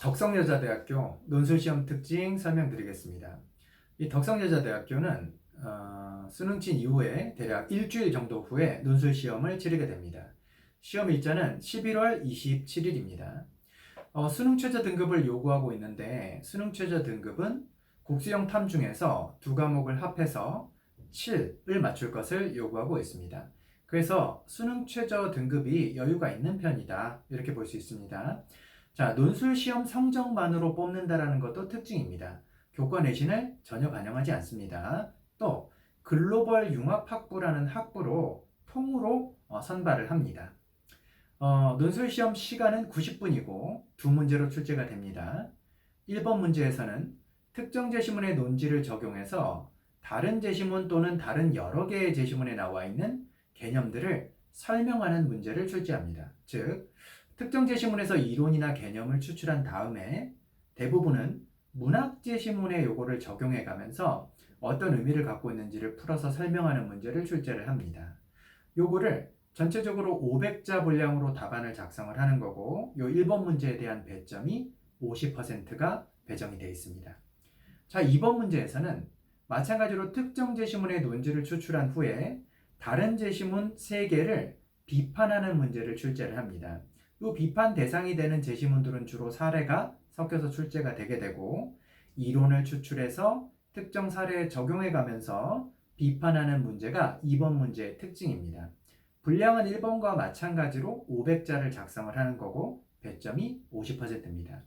덕성여자대학교 논술시험 특징 설명드리겠습니다. 이 덕성여자대학교는 어, 수능친 이후에 대략 일주일 정도 후에 논술시험을 치르게 됩니다. 시험 일자는 11월 27일입니다. 어, 수능 최저 등급을 요구하고 있는데 수능 최저 등급은 국수형 탐 중에서 두 과목을 합해서 7을 맞출 것을 요구하고 있습니다. 그래서 수능 최저 등급이 여유가 있는 편이다. 이렇게 볼 수 있습니다. 자, 논술 시험 성적만으로 뽑는다라는 것도 특징입니다. 교과 내신을 전혀 반영하지 않습니다. 또 글로벌 융합 학부라는 학부로 통으로 어, 선발을 합니다. 어, 논술 시험 시간은 90분이고 두 문제로 출제가 됩니다. 1번 문제에서는 특정 제시문의 논지를 적용해서 다른 제시문 또는 다른 여러 개의 제시문에 나와 있는 개념들을 설명하는 문제를 출제합니다. 즉, 특정 제시문에서 이론이나 개념을 추출한 다음에 대부분은 문학 제시문의 요거를 적용해 가면서 어떤 의미를 갖고 있는지를 풀어서 설명하는 문제를 출제를 합니다. 요거를 전체적으로 500자 분량으로 답안을 작성을 하는 거고 요 1번 문제에 대한 배점이 50%가 배정이 되어 있습니다. 자, 2번 문제에서는 마찬가지로 특정 제시문의 논지를 추출한 후에 다른 제시문 3개를 비판하는 문제를 출제를 합니다. 이 비판 대상이 되는 제시문들은 주로 사례가 섞여서 출제가 되게 되고 이론을 추출해서 특정 사례에 적용해 가면서 비판하는 문제가 2번 문제의 특징입니다. 분량은 1번과 마찬가지로 500자를 작성을 하는 거고 배점이 50%입니다.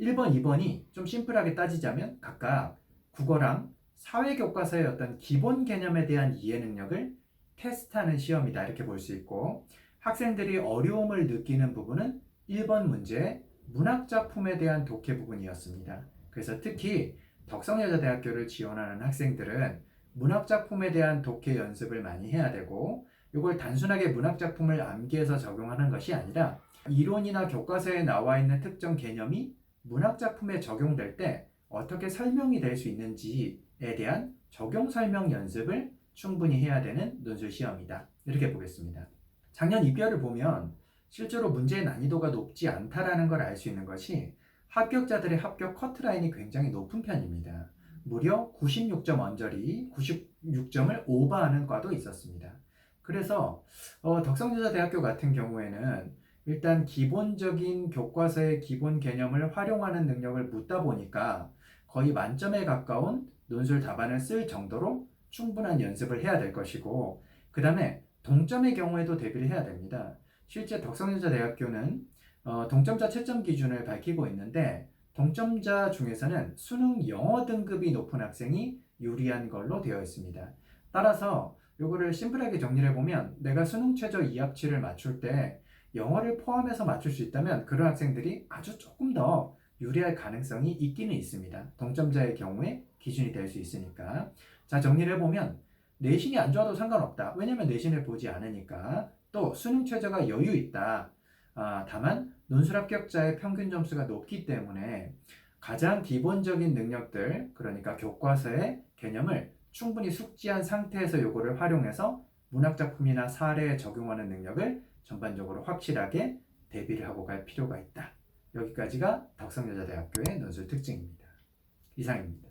1번, 2번이 좀 심플하게 따지자면 각각 국어랑 사회교과서의 어떤 기본 개념에 대한 이해 능력을 테스트하는 시험이다 이렇게 볼 수 있고 학생들이 어려움을 느끼는 부분은 1번 문제 문학작품에 대한 독해 부분이었습니다. 그래서 특히 덕성여자대학교를 지원하는 학생들은 문학작품에 대한 독해 연습을 많이 해야 되고 이걸 단순하게 문학작품을 암기해서 적용하는 것이 아니라 이론이나 교과서에 나와 있는 특정 개념이 문학작품에 적용될 때 어떻게 설명이 될 수 있는지에 대한 적용 설명 연습을 충분히 해야 되는 논술 시험이다. 이렇게 보겠습니다. 작년 입결을 보면 실제로 문제의 난이도가 높지 않다라는 걸 알 수 있는 것이 합격자들의 합격 커트라인이 굉장히 높은 편입니다. 무려 96점 언저리, 96점을 오버하는 과도 있었습니다. 그래서 어, 덕성여자대학교 같은 경우에는 일단 기본적인 교과서의 기본 개념을 활용하는 능력을 묻다 보니까 거의 만점에 가까운 논술 답안을 쓸 정도로 충분한 연습을 해야 될 것이고 그 다음에 동점의 경우에도 대비를 해야 됩니다. 실제 덕성여자대학교는 어, 동점자 채점 기준을 밝히고 있는데 동점자 중에서는 수능 영어 등급이 높은 학생이 유리한 걸로 되어 있습니다. 따라서 요거를 심플하게 정리를 해보면 내가 수능 최저 2합치를 맞출 때 영어를 포함해서 맞출 수 있다면 그런 학생들이 아주 조금 더 유리할 가능성이 있기는 있습니다. 동점자의 경우에 기준이 될 수 있으니까. 자, 정리를 해보면 내신이 안 좋아도 상관없다. 왜냐면 내신을 보지 않으니까. 또 수능 최저가 여유 있다. 아, 다만 논술 합격자의 평균 점수가 높기 때문에 가장 기본적인 능력들, 그러니까 교과서의 개념을 충분히 숙지한 상태에서 요거를 활용해서 문학 작품이나 사례에 적용하는 능력을 전반적으로 확실하게 대비를 하고 갈 필요가 있다. 여기까지가 덕성여자대학교의 논술 특징입니다. 이상입니다.